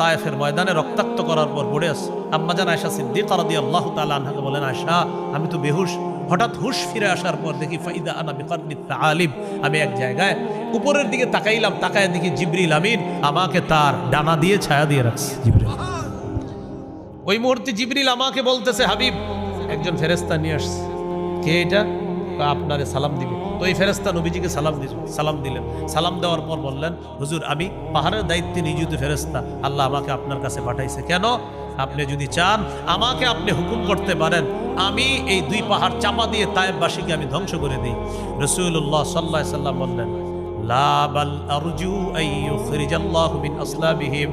তায়েফের ময়দানে রক্তাক্ত করার পর পড়ে আছে। আম্মাজান আয়সা সিদ্দিক রাদি আল্লাহ তালা আনহাকে বলেন আয়সা আমি তো বেহুশ। হঠাৎ হুশ ফিরে আসার পর দেখি, ফাইদা আনা বিকারনি আলিম। আমি এক জায়গায় উপরের দিকে তাকাইলাম, তাকায় দেখি জিবরিল আমিন আমাকে তার ডানা দিয়ে ছায়া দিয়ে রাখছে। ওই মুহূর্তে জিবরিল আমাকে বলতেছে, হাবিব, একজন ফেরেস্তা নিয়ে আসছে। কে এটা? আপনারে সালাম দিবে। তো এই ফেরেস্তা নবীজিকে সালাম দিল সালাম দিলেন সালাম দেওয়ার পর বললেন হুজুর আমি পাহাড়ের দায়িত্বে নিযুক্ত ফেরেস্তা আল্লাহ আমাকে আপনার কাছে পাঠাইছে কেন আপনি যদি চান আমাকে আপনি হুকুম করতে পারেন আমি এই দুই পাহাড় চাপা দিয়ে তায়েববাসীকে আমি ধ্বংস করে দিই রসুল্লাহ সাল্লাহ সাল্লাম বললেন লা বাল আরজু আইয়ুখরিজাল্লাহু মিন আসলাবিহিম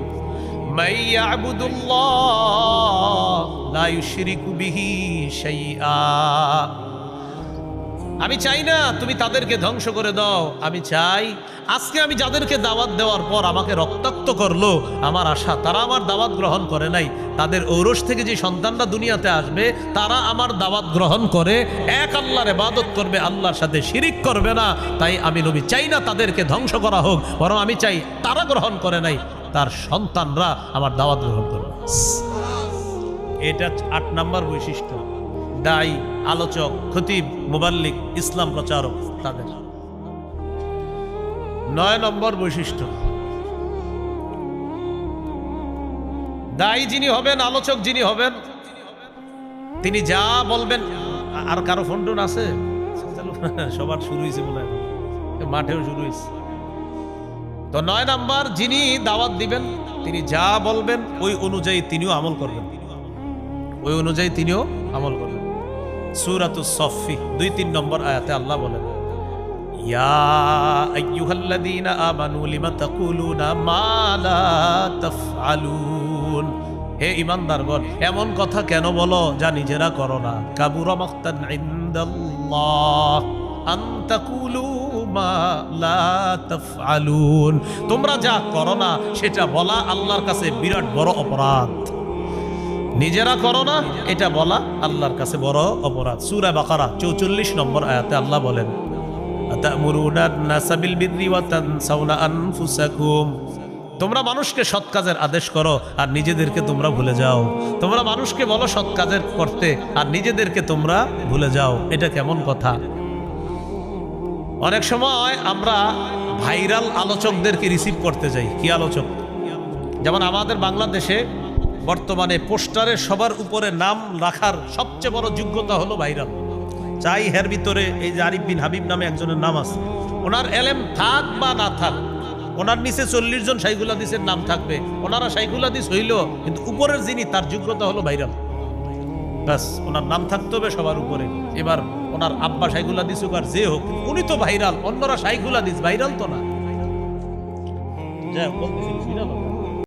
من يعبد الله لا يشرك به شيئا আমি চাই না তুমি তাদেরকে ধ্বংস করে দাও। আমি চাই আজকে আমি যাদেরকে দাওয়াত দেওয়ার পর আমাকে রক্তাক্ত করল, আমার আশা, তারা আমার দাওয়াত গ্রহণ করে নাই। তাদের ঔরস থেকে যে সন্তানরা দুনিয়াতে আসবে, তারা আমার দাওয়াত গ্রহণ করে। এক আল্লাহর ইবাদত করবে, আল্লাহর সাথে শিরিক করবে না। তাই আমি নবী চাই না তাদেরকে ধ্বংস করা হোক, বরং আমি চাই তারা গ্রহণ করে নাই, তার সন্তানরা আমার দাওয়াত গ্রহণ করবে এটা আট নাম্বার বৈশিষ্ট্য। দায়ী, আলোচক, খতিব, মোবাল্লিক, ইসলাম প্রচারক তাদের। নয় নম্বর বৈশিষ্ট্য। দায়ী যিনি হবেন, আলোচক যিনি হবেন, তিনি যা বলবেন, আর কারও ফোন টোন আছে? সবার শুরু হয়েছে মনে হয়। মাঠেও শুরু হয়েছে। তো নয় নাম্বার, যিনি দাওয়াত দিবেন, তিনি যা বলবেন, ওই অনুযায়ী তিনিও আমল করবেন। ওই অনুযায়ী তিনিও আমল করবেন। সুরাতু সফি দুই তিন নম্বর আয়াতে আল্লাহ বলেন হে ইমানদারগণ এমন কথা কেন বলো যা নিজেরা করো না? কাবুর তোমরা যা করো না, সেটা বলা আল্লাহর কাছে বিরাট বড় অপরাধ। নিজেরা করো না, এটা বলা আল্লাহর কাছে বড় অপরাধ। সুরা বাকারা, চৌচল্লিশ নম্বর আয়াতে আল্লাহ বলেন তোমরা মানুষকে সৎ কাজের আদেশ করো আর নিজেদেরকে তোমরা ভুলে যাও। তোমরা মানুষকে বলো সৎ কাজের করতে আর নিজেদেরকে তোমরা ভুলে যাও। এটা কেমন কথা? অনেক সময় আমরা ভাইরাল আলোচকদেরকে রিসিভ করতে যাই। কি আলোচক? যেমন আমাদের বাংলাদেশে বর্তমানে পোস্টারে সবার উপরে নাম রাখার সবচেয়ে বড় যোগ্যতা হলো ভাইরাল। চাই হের ভিতরে এই যে আরিফ বিন হাবিব নামে একজনের নাম আছে। ওনার এলেম থাক বা না থাক, ওনার নিচে চল্লিশ জন সাইগুলা দিসের নাম থাকবে। ওনারা সাইগুলা দিস হইল কিন্তু উপরের যিনি, তার যোগ্যতা হলো ভাইরাল। ব্যাস, ওনার নাম থাকতে হবে সবার উপরে। এবার ওনার আব্বা সাইগুলা দিসুক আর যে হোক, উনি তো ভাইরাল, অন্যরা সাইগুলা দিস ভাইরাল তো না। যাই হোক।